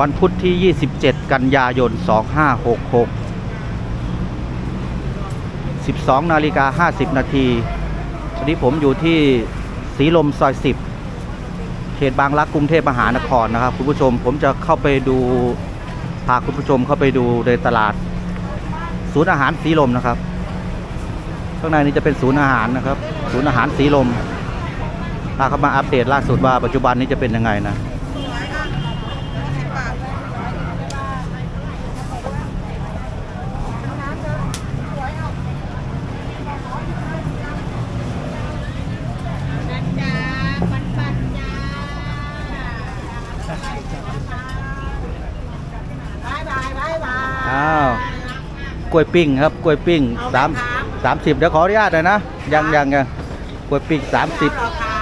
วันพุธที่ 27 กันยายน 2566 12 นาฬิกา 50 นาทีวันนี้ผมอยู่ที่สีลมซอย 10 เขตบางรักกรุงเทพมหานครนะครับ คุณผู้ชมผมจะเข้าไปดู พาคุณผู้ชมเข้าไปดูในตลาด ศูนย์อาหารสีลมนะครับ ข้างในนี้จะเป็นศูนย์อาหารนะครับ ศูนย์อาหารสีลมพาเข้ามาอัปเดตล่าสุดว่าปัจจุบันนี้จะเป็นยังไงนะ จ้าปันปันจ้าบายบายบายบาย อ้าว กล้วยปิ้งครับกล้วยปิ้งสามสามสิบเดี๋ยวขออนุญาตหน่อยนะยังยังยังกล้วยปิ้งสามสิบเราขา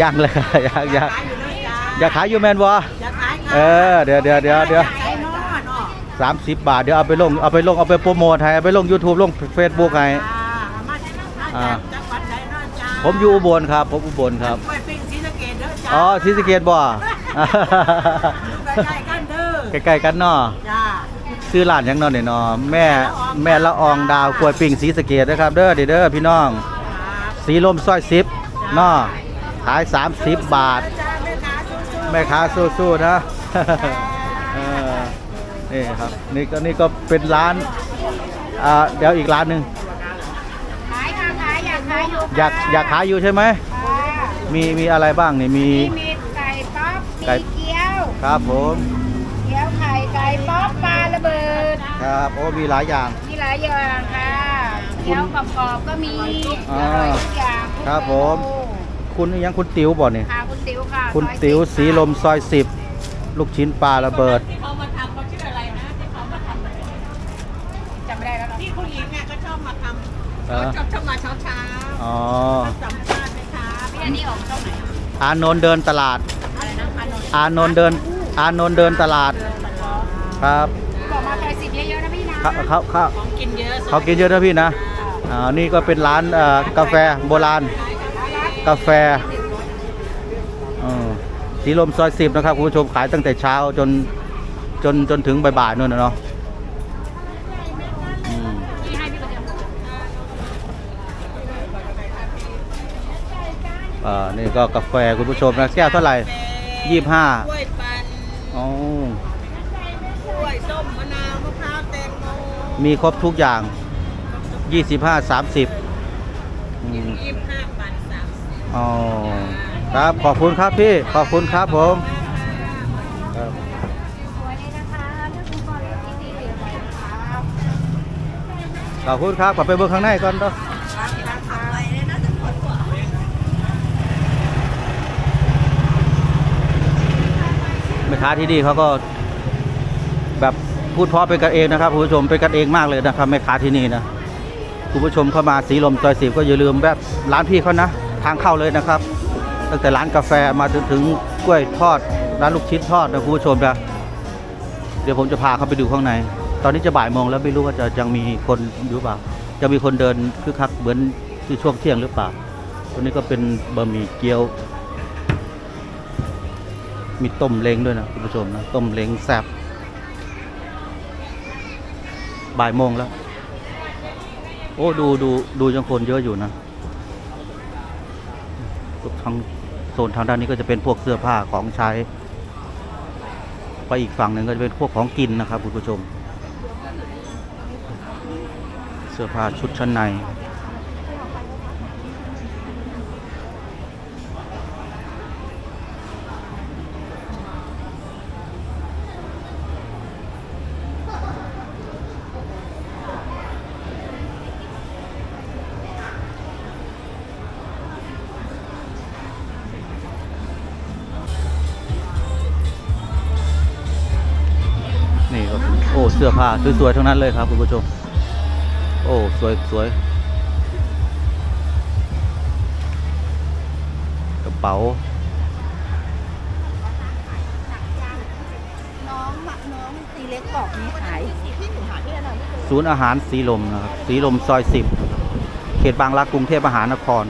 ยังเลยยังยังขายอยู่เลยจ้าอย่าขายอยู่แมนวะอย่าขายเออเดี๋ยวเดี๋ยวเดี๋ยวเดี๋ยวใส่นอนเนาะสามสิบบาทเดี๋ยวเอาไปลงเอาไปลงเอาไปโปรโมทให้เอาไปลง YouTube ลง Facebook ให้จ้ามาจากจังหวัดไหนเนาะจ้าผมอยู่อุบลครับ ผมอุบลครับไปปิ้งศรีสะเกษเด้อจ้าอ๋อศรีสะเกดบ่ใกล้ๆกันเด้อใกล้ๆกันเนาะจ้า ซื้อร้านหยังเนอนเนี่ยเนาะแม่แม่ละอองดาวกล้วยปิ้งศรีสะเกดนะครับเด้อเด้อเด้อพี่น้องครับสีลมซอยสิบเนาะขาย 30 บาท จ้าแม่ค้าสู้ๆแม่ค้าสู้ๆนะ เออนี่ครับนี่ก็นี่ก็เป็นร้านอ่าเดี๋ยวอีกร้านหนึ่งขายค่ะขายอยากขายอยู่อยากอยากขายอยู่ใช่ไหมค่ะมีมีอะไรบ้างนี่มีมีมีไก่ป๊อปไก่มีเกี๊ยว ครับผม เกี๊ยวไข่ไก่ป๊อปปลา ระเบิด ครับโอ้มีหลายอย่าง มีหลายอย่างค่ะเกี๊ยวกรอบๆก็มีอ่าอร่อยทุกอย่างครับผมคุณยังคุณติ๋วบ่เนี่ยค่ะคุณติ๋วค่ะคุณซอยติ๋วสิบสีลมซอยสิบลูกชิ้นปลาระเบิด ที่เขามาทำเขาชื่ออะไรนะที่เขามาทำจำไม่ได้แล้วที่ผู้หญิงอะก็ชอบมาทำเอเขาอ ชอบชอบมาเช้าเช้าอ๋อๆสัมภาษณ์ไหมคะพี่อันนี้ออกช่องไหนอะอานนท์เดินตลาด อะไรนะอานนท์อานนท์เดิน อานนท์เดินตลาดเดินมาล้อครับ เขาเขาเขาของกินเยอะเขากินเยอะนะพี่นะอ่านี่ก็เป็นร้านเอ่อกาแฟโบราณ กาแฟเออสีลมซอยสิบนะครับคุณผู้ชมขายตั้งแต่เช้าจนจนจนถึงบ่ายๆนู่นนะเนาะอืมที่ให้พี่ประเดี๋ยวอ่านี่ก็กาแฟคุณผู้ชมนะแก้วเท่าไหร่ยี่ห้ากล้วยปั่นอ๋อก ล้วยส้มมะนาวมะพร้าวแตงโมมีครบทุกอย่างยี่สิบห้าสามสิบอืมยี่สิบห้าบาทสามสิบอ๋อครับขอบคุณครับพี่ขอบคุณครับผมครับสวยเลยนะคะเลือกคุณก่อนเลยที่สีเหลืองนะคะขอบคุณครับขอไปเบิ่งข้างในก่อนเด้อร้านราคาอะไรเลยนะจะปวดหัวแม่ค้าที่นี่เขาก็แบบ พูดเพราะเป็นกันเองนะครับคุณผู้ชมเป็นกันเองมากเลยนะครับแม่ค้าที่นี่นะคุณผู้ชมเข้ามาสีลมซอยสิบก็อย่าลืมแบบร้านพี่เขานะ ทางเข้าเลยนะครับ ตั้งแต่ร้านกาแฟมาจนถึงกล้วยทอด ร้านลูกชิ้นทอดนะคุณผู้ชมนะเดี๋ยวผมจะพาเขาไปดูข้างใน ตอนนี้จะบ่ายโมงแล้วไม่รู้ว่าจะยังมีคนอยู่เปล่า จะมีคนเดินคึกคักเหมือนที่ช่วงเที่ยงหรือเปล่าตรงนี้ก็เป็นบะหมี่เกี๊ยว มีต้มเล้งด้วยนะคุณผู้ชมนะต้มเล้งแซ่บ บ่ายโมงแล้ว โอ้ดูดูดูจังคนเยอะอยู่นะทางโซนทางด้านนี้ก็จะเป็นพวกเสื้อผ้าของใช้ ไปอีกฝั่งหนึ่งก็จะเป็นพวกของกินนะครับคุณผู้ชม เสื้อผ้าชุดชั้นใน สื้อผ้าสวยๆทั้งนั้นเลยครับคุณผู้ชม โอ้สวยสวยกระเป๋าน้องหมักน้องตีเล็กบอกมีขายพี่หนูหาที่อะไรไม่เจอศูนย์อาหารสีลมนะครับสีลมซอยสิบเขตบางรักกรุงเทพมหานคร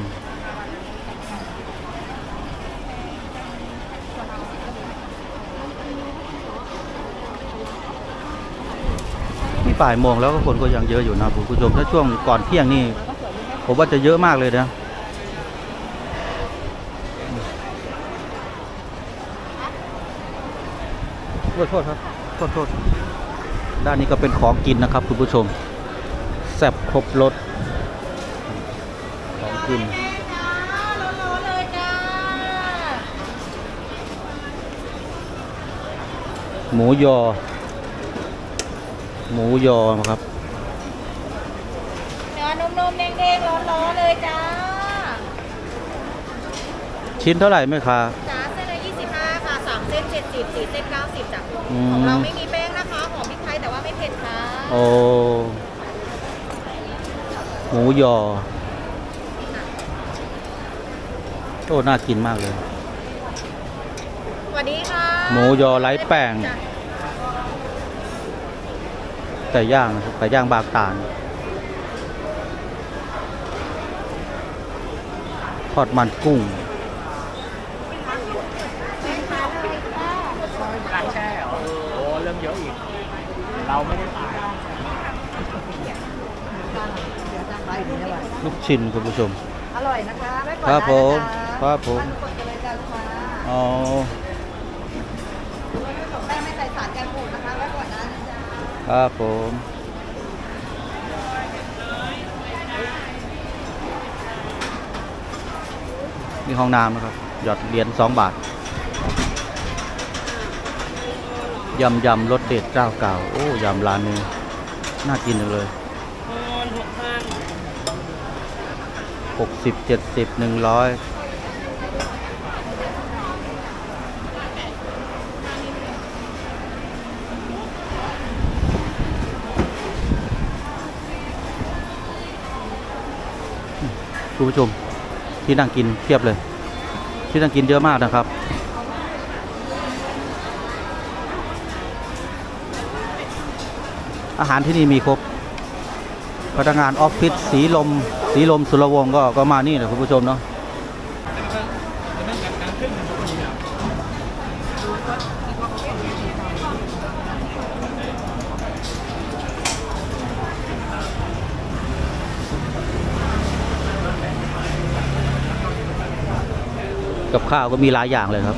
บ่ายโมงแล้วก็คนก็ยังเยอะอยู่นะคุณผู้ชมถ้าช่วงก่อนเที่ยงนี่ผมว่าจะเยอะมากเลยนะโทษโทษครับโทษโทษด้านนี้ก็เป็นของกินนะครับคุณผู้ชมแซ่บครบรสของกินหมูยอ หมูยอครับ เนื้อนุ่มๆเด้งๆร้อนๆเลยจ้าชิ้นเท่าไหร่ไหมคะจ้าเส้นละ25 ค่ะ 3 เส้น 70 4 เส้น 90จ้ะอืม ของเราไม่มีแป้งนะคะหอมพริกไทยแต่ว่าไม่เผ็ดค่ะโอ้หมูยอ โอ้ น่ากินมากเลย สวัสดีค่ะหมูยอไร้แป้ง จ้ะ ไก่ย่างนะครับไก่ย่างบางตาลทอดมันกุ้งร้านแช่เหรอโอ้เริ่มเยอะอีก เราไม่ได้ขายลูกชิ้นคุณผู้ชม อร่อยนะคะไว้ก่อนครับผมได้นะะครับผมมันกดกันเลยจ้าลูกค้าอ๋อแป้งไม่ใส่สารกันบูดนะคะไว้ก่อนนะจ๊ะ ครับผมมีห้องน้ำนะครับ หยอดเหรียญสองบาทยำยำรสเด็ดเจ้าเก่า โอ้ยำร้านนี้น่ากินจังเลยหกสิบเจ็ดสิบหนึ่งร้อย คุณผู้ชมที่นั่งกินเทียบเลย ที่นั่งกินเยอะมากนะครับ อาหารที่นี่มีครบพนักงานออฟฟิศสีลม สีลมสุรวงศ์ก็ก็มานี่แหละคุณผู้ชมเนาะ กับข้าวก็มีหลายอย่างเลยครับ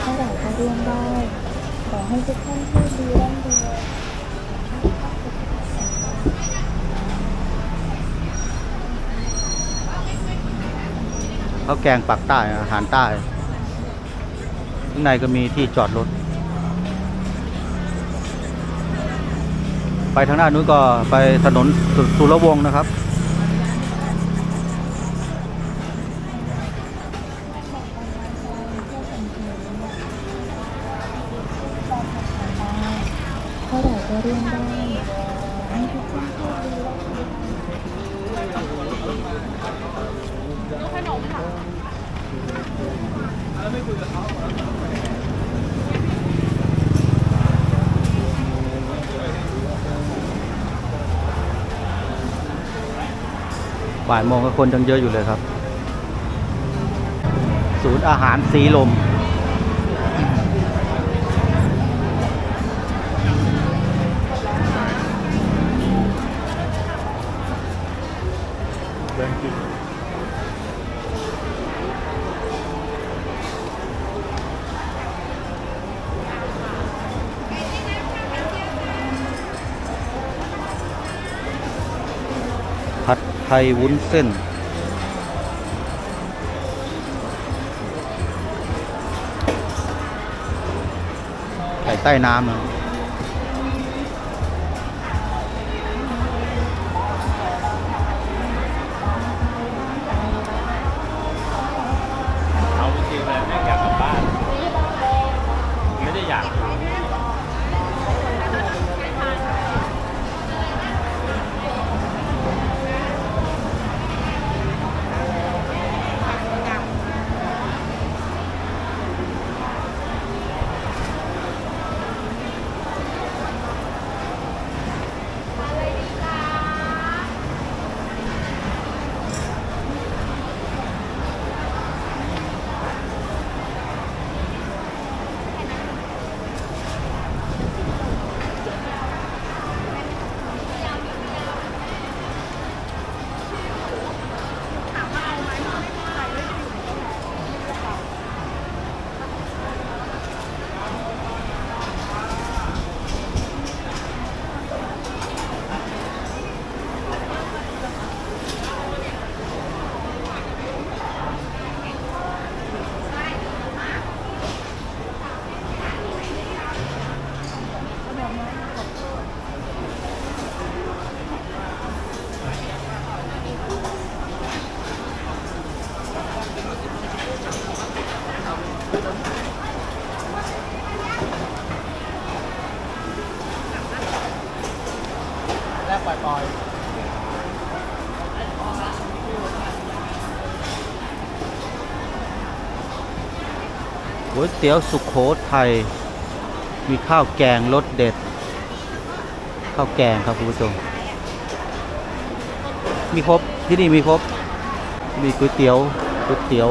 เท่าไหร่ก็ร่วมได้ขอให้ทุกท่านโชคดีร่ำรวยข้าวแกงปักใต้อาหารใต้ข้างในก็มีที่จอดรถ ไปทางด้านนู้นก็ไปถนนสุสุรวงศ์นะครับ บ่ายโมงก็คนยังเยอะอยู่เลยครับ ศูนย์อาหารสีลม ผัดไทยวุ้นเส้นไข่ใต้น้ำนะ เตี๋ยวสุขโขทัยมีข้าวแกงรสเด็ด ข้าวแกงครับคุณผู้ชมมีครบที่นี่มีครบ มีก๋วยเตี๋ยวก๋วยเตี๋ยว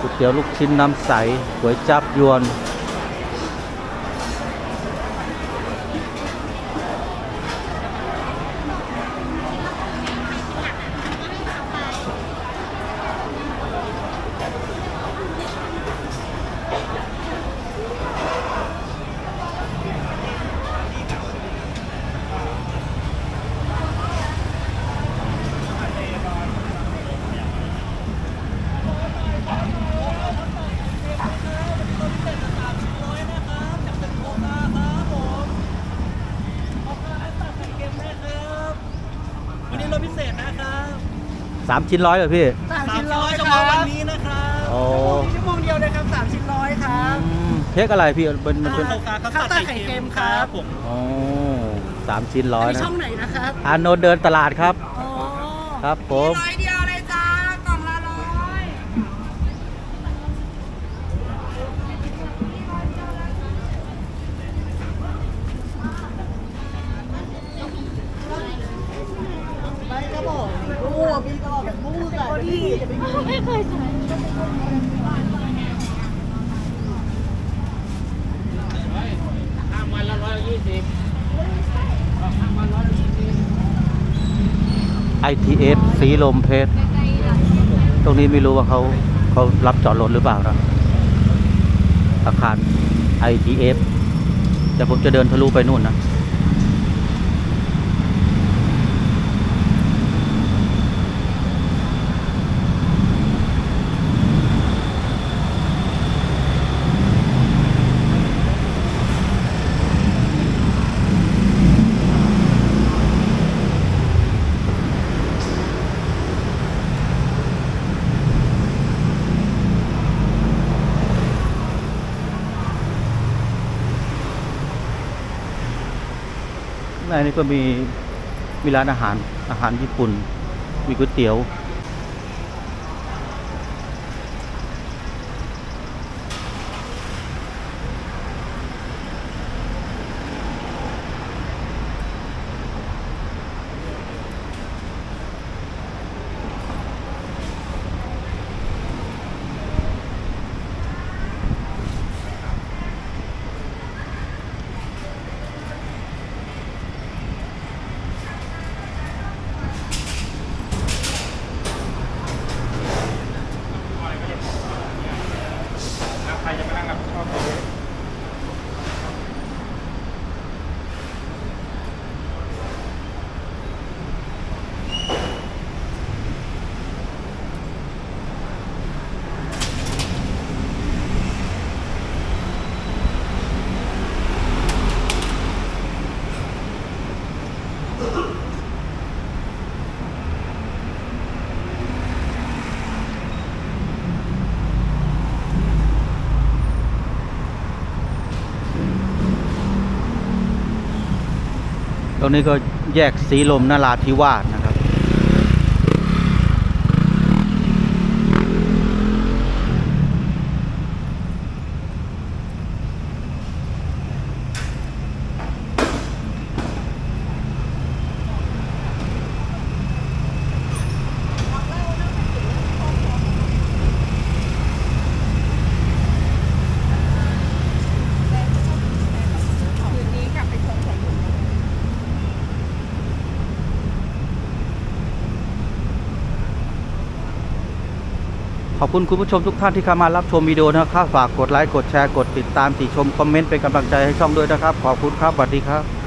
ก๋วยเตี๋ยวลูกชิ้นน้ำใสก๋วยจับยวนวันนี้รถพิเศษนะครับ สามชิ้นร้อยเหรอพี่สามชิ้นร้อยเฉพาะวันนี้นะครับโอ้ชั่วโมงเดียวเลยครับสามชิ้นร้อยครับอืมเค้กอะไรพี่มันมันเป็นข้าวตาไข่เค็มครับผมโอ้สามชิ้นร้อยมีนะช่องไหนนะครับอานนท์เดินตลาดครับ อ๋อครับผมร้อยเดียวเลยจ้ากล่องละร้อย ไม่ก็บอกรู้ว่าพี่ก็บอกแบบมู้กันพี่จะไปไม่เคยใช้ ห้าวันละร้อยยี่สิบ ITF สีลมเพชร ตรงนี้ไม่รู้ว่าเขาเขารับจอดรถหรือเปล่านะอาคาร ITF แต่ผมจะเดินทะลุไปนู่นนะ นนี้ก็มีมีร้านอาหารอาหารญี่ปุ่น มีก๋วยเตี๋ยว ตรงนี้ก็แยกสีลมนาราธิวาสนะครับ คืนนี้กลับไปชมสวนลุม ขอบคุณคุณผู้ชมทุกท่านที่เข้ามารับชมวิดีโอนะครับ ฝากกดไลค์ กดแชร์ กดติดตามติชม คอมเมนต์เป็นกำลังใจให้ช่องด้วยนะครับ ขอบคุณครับสวัสดีครับ